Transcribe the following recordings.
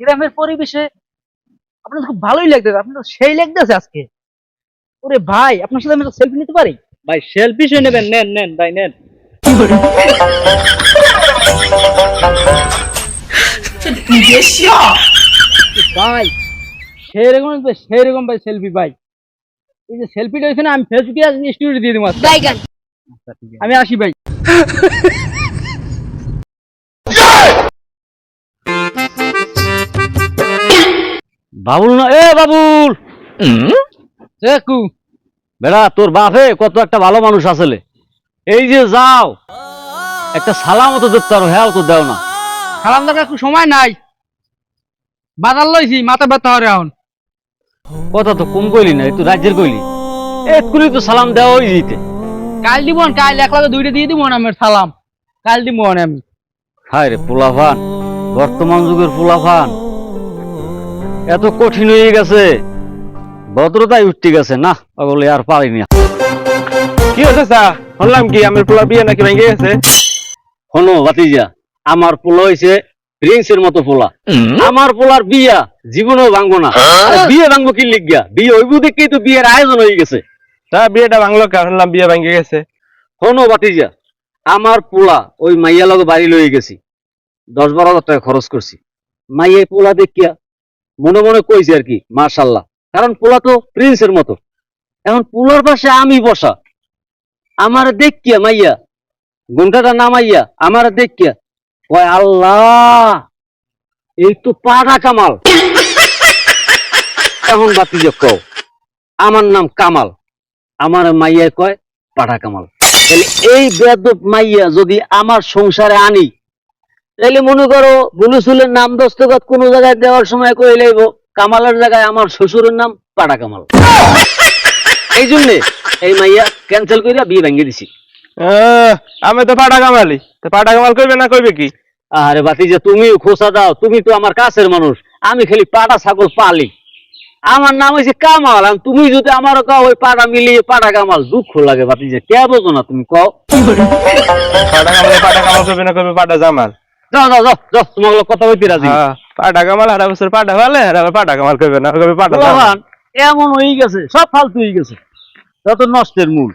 গ্রামের পরিবেশে আপনার খুব ভালোই লাগতেছে আপনার সেই লেখতেছে আজকে। ওরে ভাই, আপনার সাথে আমি সেলফি নিতে পারি? ভাই সেলফি নেবেন, নেন নেন, ভাই, নেন। ভাই সেরকম সেরকম ভাই সেলফি ভাই। এই যে সেলফিটা হয়েছে না আমি ফেসবুকে স্টুডিও দিয়ে দেবো। বাইগান আমি আসি ভাই। বাবুল না এ বাবুল! বেড়া তোর বাপে কত একটা ভালো মানুষ আসলে। এই যে যাও। একটা সালাম তো দিতে পারো হ্যাঁ তো দেও না। সালাম একটু সময় নাই। বাজার লইছি মাথা ব্যথা হরে এখন। কথা তো কম কইলি না একটু রাজ্যের কইলি। এক্ষুনি তো সালাম দেওয়া ওই যেতে কাল দিব কাল এক লাগে দুইটা দিয়ে দিব না আমার সালাম। কাল দিব না আমি। হায় রে পোলাফান বর্তমান যুগের পোলাফান এত কঠিন হয়ে গেছে। ভদ্রতাই উঠতে গেছে না? ওগুলো আর পারিনি কি হয়েছে চা শুনলাম কি আমার পোলার বিয়ে নাকি ভেঙে গেছে? শোনো ভাতিজা আমার পোলা হয়েছে প্রিন্সের মতো পোলা। আমার পোলার বিয়া জীবনও ভাঙবো না। বিয়ে ভাঙবো কি লিখিয়া বিয়ে হইব দেখেই তো বিয়ের আয়োজন হয়ে গেছে। তা বিয়েটা ভাঙলো কে শুনলাম বিয়ে ভেঙে গেছে। শোনো ভাতিজা আমার পোলা ওই মাইয়া লগে বাড়ি লয়ে গেছি। দশ বারো হাজার টাকা খরচ করছি। মাইয়া পোলা দেখিয়া মনে মনে কইছি আর কি মার্শাল্লাহ কারণ পোলা তো প্রিন্সের মতো। এখন পোলার পাশে আমি বসা। আমার দেখিয়া মাইয়া ঘন্টাটা নামাইয়া আমার দেখিয়া কয়, আল্লাহ, এই তো পাড়া কামাল। এখন বাতি কও, আমার নাম কামাল। আমার মাইয়া কয়, পাড়া কামাল। তাহলে এই বেদব মাইয়া যদি আমার সংসারে আনি, তাহলে মনে করো বুলুসুলের নাম দস্তখত কোনো জায়গায় দেওয়ার সময় কই লাইব? কামালের জায়গায় আমার শ্বশুরের নাম পাড়া কামাল। এই জন্যে এই মাইয়া ক্যান্সেল কইরা বিয়ে ভেঙে দিছি। আমি তো পাটা কামালি। তো পাটা কামাল করবে না করবে কি? আরে বাতি যে তুমিও খোসা দাও তুমি তো আমার কাছের মানুষ। আমি খালি পাটা ছাগল পালি। আমার নাম হয়েছে কামাল আর তুমি যদি আমারও কাও ওই পাটা মিলিয়ে পাটা কামাল দুঃখ লাগে বাতি যে কে বোঝো না তুমি কও? পাটা কামালে পাটা কামাল করবে না করবে পাটা জামাল? যাও যাও যাও যাও তোমার লগে কথা রাজি। হ্যাঁ, পাটা কামাল হারা বছর পাটা ভালে আর আবার পাটা কামাল করবে না করবে পাটা এমন হয়ে গেছে সব ফালতু হয়ে গেছে। যত নষ্টের মূল।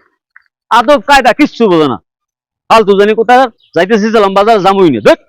আদব কায়দা কিচ্ছু বোঝে না। ফালতু জানি কোথায় যাইতেছি ছিলাম বাজার জামুই না। দেখ